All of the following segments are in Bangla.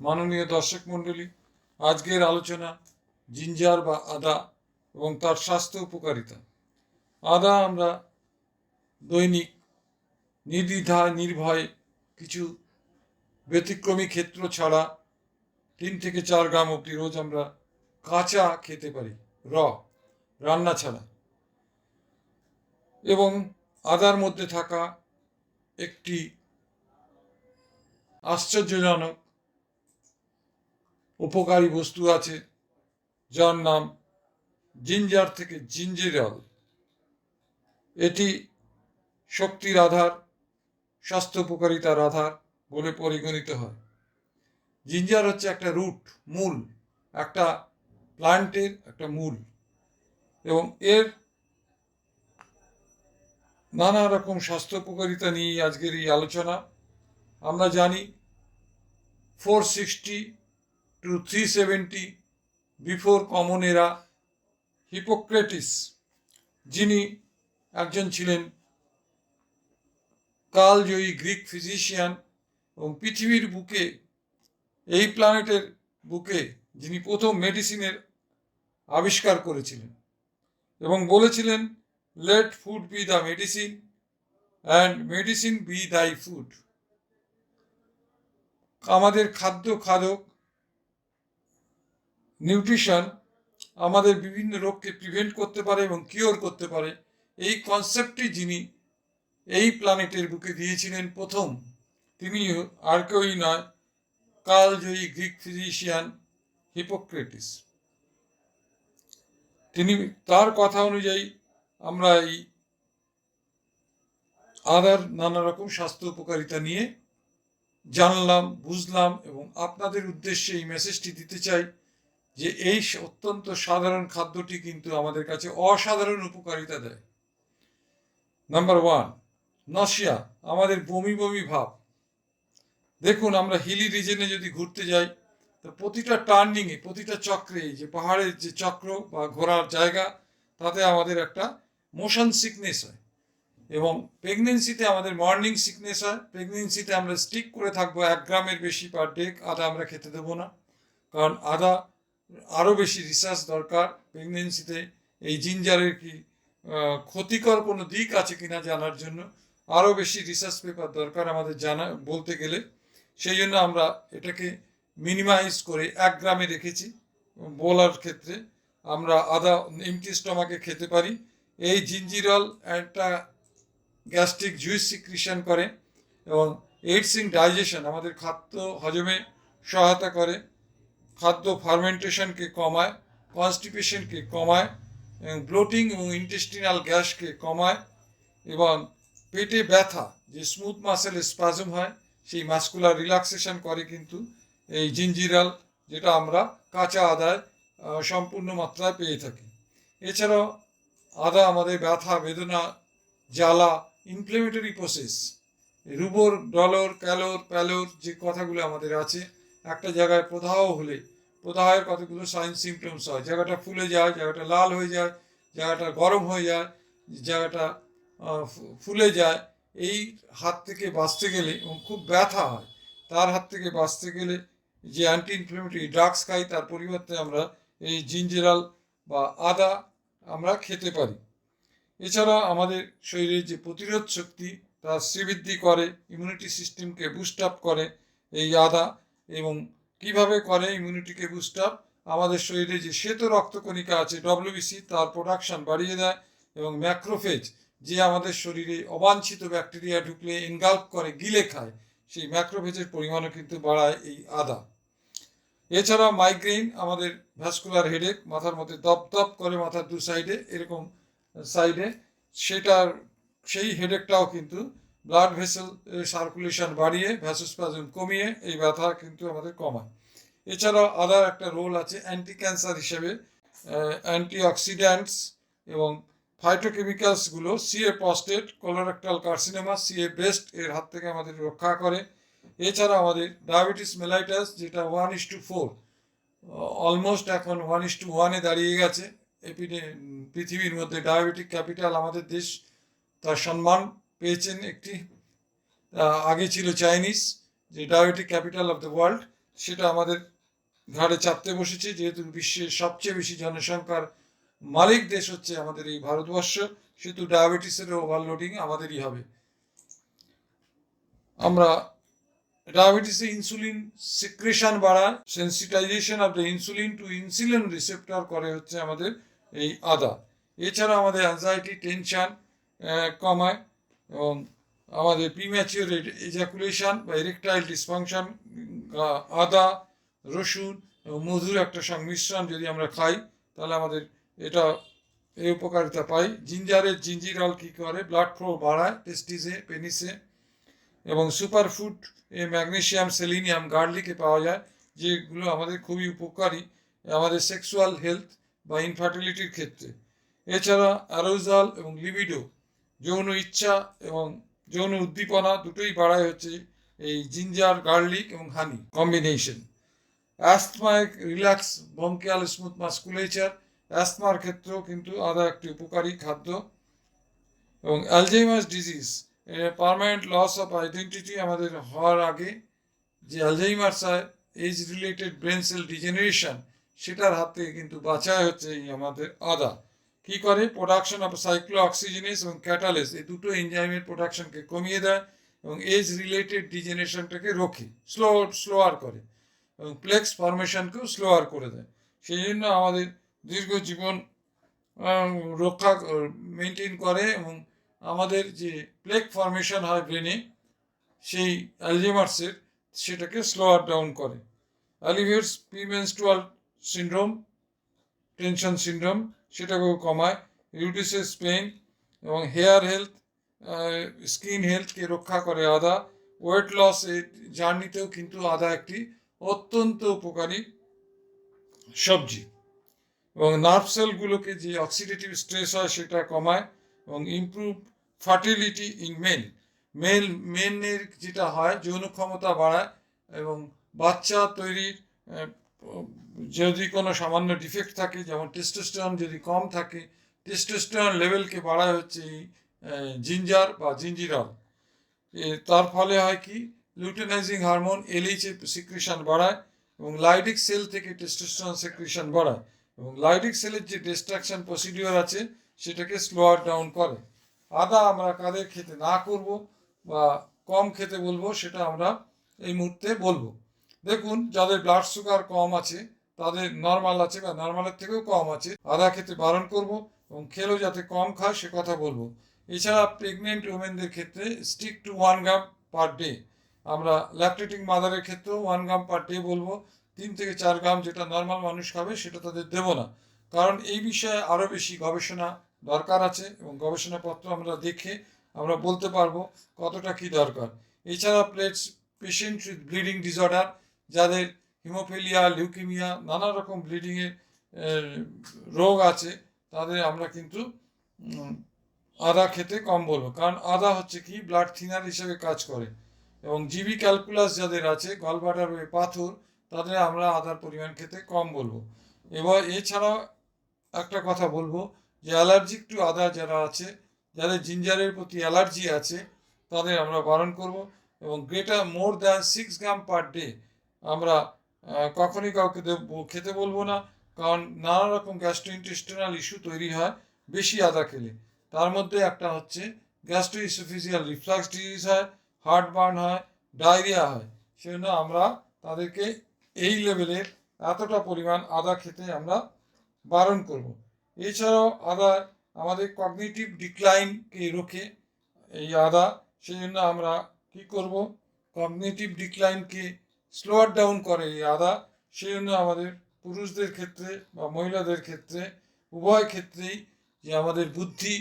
মাননীয় দর্শক মণ্ডলী, আজকের আলোচনা জিঞ্জার বা আদা এবং তার স্বাস্থ্য উপকারিতা। আদা আমরা দৈনিক নির্দ্বিধা, নির্ভয়ে কিছু ব্যতিক্রমী ক্ষেত্র ছাড়া তিন থেকে চার গ্রাম অব্দি রোজ আমরা কাঁচা খেতে পারি, র, রান্না ছাড়া। এবং আদার মধ্যে থাকা একটি আশ্চর্যজনক উপকারী বস্তু আছে, যার নাম জিঞ্জার থেকে জিঞ্জিরাল এটি শক্তির আধার, স্বাস্থ্য উপকারিতার আধার বলে পরিগণিত হয়। জিঞ্জার হচ্ছে একটা রুট, মূল, একটা প্লান্টের একটা মূল। এবং এর নানা রকম স্বাস্থ্য উপকারিতা নিয়ে আজকের এই আলোচনা। আমরা জানি, four sixty two three seventy before common era Hippocrates যিনি একজন ছিলেন কালজয়ী গ্রিক ফিজিশিয়ান এবং পৃথিবীর বুকে, এই প্ল্যানেটের বুকে যিনি প্রথম মেডিসিনের আবিষ্কার করেছিলেন এবং বলেছিলেন let food be the medicine and medicine be thy food আমাদের খাদ্য খাদক নিউট্রিশন আমাদের বিভিন্ন রোগকে প্রিভেন্ট করতে পারে এবং কিওর করতে পারে। এই কনসেপ্টটি যিনি এই প্ল্যানেটের বুকে দিয়েছিলেন প্রথম তিনি আর কেউই নয় কালজয়ী গ্রিক ফিজিশিয়ান হিপোক্রেটিস তিনি তার কথা অনুযায়ী আমরা এই আদার নানা রকম স্বাস্থ্য উপকারিতা নিয়ে জানলাম, বুঝলাম এবং আপনাদের উদ্দেশ্যে এই মেসেজটি দিতে চাই। যে এই অত্যন্ত সাধারণ খাদ্যটি কিন্তু আমাদের কাছে অসাধারণ উপকারিতা দেয়। নাম্বার ওয়ান নশিয়া আমাদের বমি বমি ভাব। দেখুন, আমরা হিলি রিজনে যদি ঘুরতে যাই, তো প্রতিটা টার্নিংয়ে প্রতিটা চক্রে যে পাহাড়ের যে চক্র বা ঘোরার জায়গা, তাতে আমাদের একটা মোশন সিকনেস হয়। এবং প্রেগনেন্সিতে আমাদের মর্নিং সিকনেস হয়। প্রেগনেন্সিতে আমরা স্টিক করে থাকব এক গ্রামের বেশি পার ডে আদা আমরা খেতে দেবো না। কারণ আদা আরও বেশি রিসার্চ দরকার। প্রেগনেন্সিতে এই জিঞ্জারের কি ক্ষতিকর কোনো দিক আছে কিনা জানার জন্য আরও বেশি রিসার্চ পেপার দরকার আমাদের জানা, বলতে গেলে। সেই জন্য আমরা এটাকে মিনিমাইজ করে এক গ্রামে রেখেছি, বলার ক্ষেত্রে। আমরা আদা এমটি স্টমাকে খেতে পারি। এই জিঞ্জিরল একটা গ্যাস্ট্রিক জুইস সিক্রিশন করে এবং এইডস ইন ডাইজেশন আমাদের খাদ্য হজমে সহায়তা করে। খাদ্য ফার্মেন্টেশনকে কমায় কনস্টিপেশনকে কমায়, এবং ব্লোটিং এবং ইন্টেস্টিনাল গ্যাসকে কমায়, এবং পেটে ব্যথা, যে স্মুথ মাসেলে স্পাজম হয়, সেই মাস্কুলার রিল্যাক্সেশন করে কিন্তু এই জিঞ্জিরাল যেটা আমরা কাঁচা আদায় সম্পূর্ণ মাত্রায় পেয়ে থাকি। এছাড়াও আদা, আমাদের ব্যথা, বেদনা, জ্বালা ইনফ্লেমেটরি প্রসেস রুবোর, ডলর, ক্যালোর, প্যালোর, যে কথাগুলো আমাদের আছে একটা জায়গায় প্রদাহ হলে, প্রদাহের কতগুলো সাইন সিমটমস হয়? জায়গাটা ফুলে যায়, জায়গাটা লাল হয়ে যায়, জায়গাটা গরম হয়ে যায়, জায়গাটা ফুলে যায়, এই হাত থেকে বাঁচতে গেলে এবং খুব ব্যথা হয়, তার হাত থেকে বাঁচতে গেলে যে অ্যান্টি ইনফ্লেমেটরি ড্রাগস খাই, তার পরিবর্তে আমরা এই জিঞ্জিরাল বা আদা আমরা খেতে পারি। এছাড়া আমাদের শরীরের যে প্রতিরোধ শক্তি তা শ্রীবৃদ্ধি করে ইমিউনিটি সিস্টেমকে বুস্ট আপ করে, এই আদা এবং কীভাবে করে ইমিউনিটিকে বুস্ট আপ আমাদের শরীরে যে শ্বেত রক্তকণিকা আছে ডব্লিউবিসি তার প্রোডাকশন বাড়িয়ে দেয় এবং ম্যাক্রোফেজ যে আমাদের শরীরে অবাঞ্ছিত ব্যাকটেরিয়া ঢুকলে এনগাল্প করে, গিলে খায়, সেই ম্যাক্রোফেজের পরিমাণও কিন্তু বাড়ায় এই আদা। এছাড়া মাইগ্রেন আমাদের ভ্যাসকুলার হেডেক মাথার মধ্যে দপ দপ করে মাথার দু সাইডে এরকম সাইডে সেটার সেই হেডেকটাও কিন্তু ব্লাড ভেসেল সার্কুলেশন বাড়িয়ে ভ্যাসোস্পাজম কমিয়ে, এই ব্যথা কিন্তু আমাদের কমায়। এছাড়াও আদার একটা রোল আছে অ্যান্টি ক্যান্সার হিসেবে অ্যান্টি অক্সিডেন্টস এবং ফাইটোকেমিক্যালসগুলো CA prostate colorectal carcinoma CA breast এর হাত থেকে আমাদের রক্ষা করে। এছাড়া আমাদের ডায়াবেটিস মেলাইটাস যেটা one is to four almost এখন ওয়ান ইস টু ওয়ানে দাঁড়িয়ে গেছে। এপিডে পৃথিবীর মধ্যে ডায়াবেটিক ক্যাপিটাল আমাদের দেশ, তার সম্মান পেয়েছেন একটি আগে ছিল চাইনিজ, যে diabetic capital of the world, সেটা আমাদের ঘাড়ে চাপতে বসেছে, যেহেতু বিশ্বের সবচেয়ে বেশি জনসংখ্যার মালিক দেশ হচ্ছে আমাদের এই ভারতবর্ষ, সেহেতু ডায়াবেটিসের ওভারলোডিং আমাদেরই হবে। আমরা ডায়াবেটিসে ইনসুলিন সিক্রেশন বাড়ায় sensitization of the insulin to insulin receptor করে হচ্ছে আমাদের এই আদা। এছাড়া আমাদের অ্যাংজাইটি টেনশন কমায়। এবং আমাদের প্রিম্যাচিওর এজাকুলেশন বা ইরেকটাইল ডিসফাংশন আদা, রসুন এবং মধুর একটা সংমিশ্রণ যদি আমরা খাই, তাহলে আমাদের এটা এই উপকারিতা পাই। জিঞ্জারের জিঞ্জিরাল কী করে? ব্লাড ফ্লো বাড়ায় টেস্টিসে পেনিসে এবং সুপার ফুড এ ম্যাগনেশিয়াম সেলিনিয়াম গার্লিকে পাওয়া যায়, যেগুলো আমাদের খুবই উপকারী আমাদের সেক্সুয়াল হেলথ বা ইনফার্টিলিটির ক্ষেত্রে। এছাড়া অ্যারোজাল এবং লিবিডো যৌন ইচ্ছা এবং যৌন উদ্দীপনা দুটোই বাড়ায় হচ্ছে এই জিঞ্জার, গার্লিক এবং হানি কম্বিনেশন। অ্যাস্থমায় রিল্যাক্স বঙ্কিয়াল স্মুথ মাস্কুলেচার। অ্যাস্থমার ক্ষেত্রেও কিন্তু আদা একটি উপকারী খাদ্য। এবং Alzheimer's disease permanent loss of identity আমাদের হওয়ার আগে যে অ্যালজাইমার্স হয় age related brain cell degeneration, সেটার হাত থেকে কিন্তু বাঁচায় হচ্ছে এই আমাদের আদা। কি করে? প্রোডাকশন অফ সাইক্লো অক্সিজেনেস এবং ক্যাটালেস এই দুটো এনজাইমের প্রোডাকশনকে কমিয়ে দেয় এবং এজ রিলেটেড ডিজেনারেশনটাকে রোখে স্লো স্লোয়ার করে এবং প্লেক্স ফরমেশনকেও স্লোয়ার করে দেয়। সেই জন্য আমাদের দীর্ঘ জীবন রক্ষা মেনটেন করে এবং আমাদের যে প্লেক ফরমেশন হয় ব্রেনে সেই অ্যালজেমার্সের সেটাকে স্লোয়ার ডাউন করে। Alleviates premenstrual syndrome tension syndrome সেটাকেও কমায়। রিডিউসেস পেইন এবং হেয়ার হেলথ স্কিন হেলথকে রক্ষা করে আদা। ওয়েট লস জার্নিতেও কিন্তু আদা একটি অত্যন্ত উপকারী সবজি। এবং নার্ভ সেলগুলোকে যে অক্সিডেটিভ স্ট্রেস হয় সেটা কমায় এবং improve fertility in men male মেনের যেটা হয়, যৌন ক্ষমতা বাড়ায় এবং বাচ্চা তৈরির যদি কোনো সামান্য ডিফেক্ট থাকে, যেমন টেস্টোস্টেরন যদি কম থাকে টেস্টোস্টেরন লেভেলকে বাড়ায় হচ্ছে জিঞ্জার বা জিঞ্জিরল তার ফলে হয় কি? লুটেনাইজিং হারমোন এলএইচএ সিক্রেশন বাড়ায় এবং লাইডিক সেল থেকে টেস্টোস্টেরন সিক্রেশন বাড়ায় এবং লাইডিক সেলের যে ডিস্ট্রাকশন প্রসিডিওর আছে, সেটাকে স্লোয়ার ডাউন করে। আদা আমরা কাদের খেতে না করব বা কম খেতে বলব, সেটা আমরা এই মুহূর্তে বলব। দেখুন, যাদের ব্লাড সুগার কম আছে, তাদের নর্মাল আছে বা নর্মালের থেকেও কম আছে আদা খেতে বারণ করব এবং খেলেও যাতে কম খায়, সে কথা বলব। এছাড়া প্রেগনেন্ট ওমেনদের ক্ষেত্রে stick to one gram per day আমরা ল্যাকটেটিং মাদারের ক্ষেত্রেও ওয়ান গ্রাম পার ডে বলব। তিন থেকে চার গ্রাম যেটা নর্মাল মানুষ খাবে, সেটা তাদের দেবো না। কারণ এই বিষয়ে আরও বেশি গবেষণা দরকার আছে এবং গবেষণাপত্র আমরা দেখে আমরা বলতে পারব কতটা কি দরকার। এছাড়া plates patient with bleeding disorder যাদের হিমোফিলিয়া, লিউকিমিয়া, নানা রকম ব্লিডিংয়ের রোগ আছে, তাদের আমরা কিন্তু আদা খেতে কম বলব। কারণ আদা হচ্ছে কি ব্লাড থিনার হিসেবে কাজ করে। এবং জিবি ক্যালকুলাস যাদের আছে গলবাটার পাথর, তাদের আমরা আদার পরিমাণ খেতে কম বলব। এবার এছাড়াও একটা কথা বলব যে অ্যালার্জিক টু আদা যারা আছে, যাদের জিঞ্জারের প্রতি অ্যালার্জি আছে, তাদের আমরা বারণ করব। এবং greater more than six gram per day আমরা কখনই কাউকে খেতে বলব না, কারণ নানা রকম গ্যাস্ট্রোইন্টেস্টিনাল ইস্যু তৈরি হয় বেশি আদা খেলে। তার মধ্যে একটা হচ্ছে গ্যাস্ট্রো ইসোফিজিয়াল রিফ্লাক্স ডিজিজ হয় হার্ট বার্ন হয় ডায়রিয়া হয়। সেজন্য আমরা তাদেরকে এই লেভেলের এতটা পরিমাণ আদা খেতে আমরা বারণ করব। এছাড়াও আদা আমাদের কগনিটিভ ডিক্লাইনকে রোখে এই আদা সেই জন্য আমরা কি করব? কগনিটিভ ডিক্লাইনকে স্লোয়ার ডাউন করে এই আদা সেই জন্য আমাদের পুরুষদের ক্ষেত্রে বা মহিলাদের ক্ষেত্রে, উভয় ক্ষেত্রেই যে আমাদের বুদ্ধি,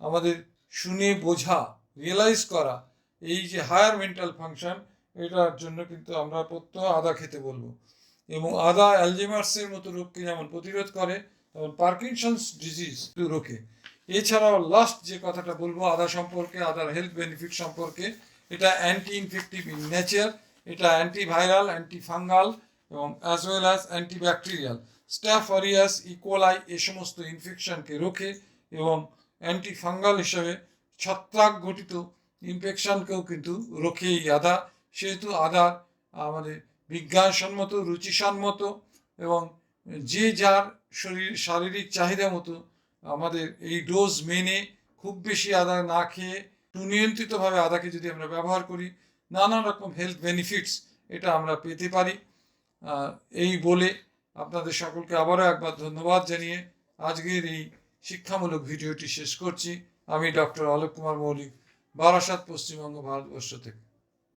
আমাদের শুনে বোঝা রিয়েলাইজ করা, এই যে হায়ার মেন্টাল ফাংশন এটার জন্য কিন্তু আমরা প্রত্যহ আদা খেতে বলব। এবং আদা অ্যালজেমার্সের মতো রোগকে যেমন প্রতিরোধ করে, তেমন পার্কিনসন্স ডিজিজ রোগে। এছাড়াও লাস্ট যে কথাটা বলব, আদা সম্পর্কে, আদার হেলথ বেনিফিট সম্পর্কে, এটা অ্যান্টি ইনফেক্টিভ ইন নেচার এটা অ্যান্টিভাইরাল অ্যান্টি ফাঙ্গাল এবং as well as antibacterial staph aureus E coli এ সমস্ত ইনফেকশনকে রোখে এবং অ্যান্টি ফাঙ্গাল হিসেবে ছত্রাক ঘটিত ইনফেকশনকেও কিন্তু রোখে এই আদা। সেহেতু আদা আমাদের বিজ্ঞানসম্মত, রুচিসম্মত এবং যে যার শরীর, শারীরিক চাহিদা মতো আমাদের এই ডোজ মেনে খুব বেশি আদা না খেয়ে সুনিয়ন্ত্রিতভাবে আদাকে যদি আমরা ব্যবহার করি নানা রকম হেলথ বেনিফিটস এটা আমরা পেতে পারি। এই বলে আপনাদের সকলকে আবারও একবার ধন্যবাদ জানিয়ে আজকের এই শিক্ষামূলক ভিডিওটি শেষ করছি। আমি ডক্টর অলোক কুমার মৌলিক, বারাসাত, পশ্চিমবঙ্গ, ভারতবর্ষ থেকে।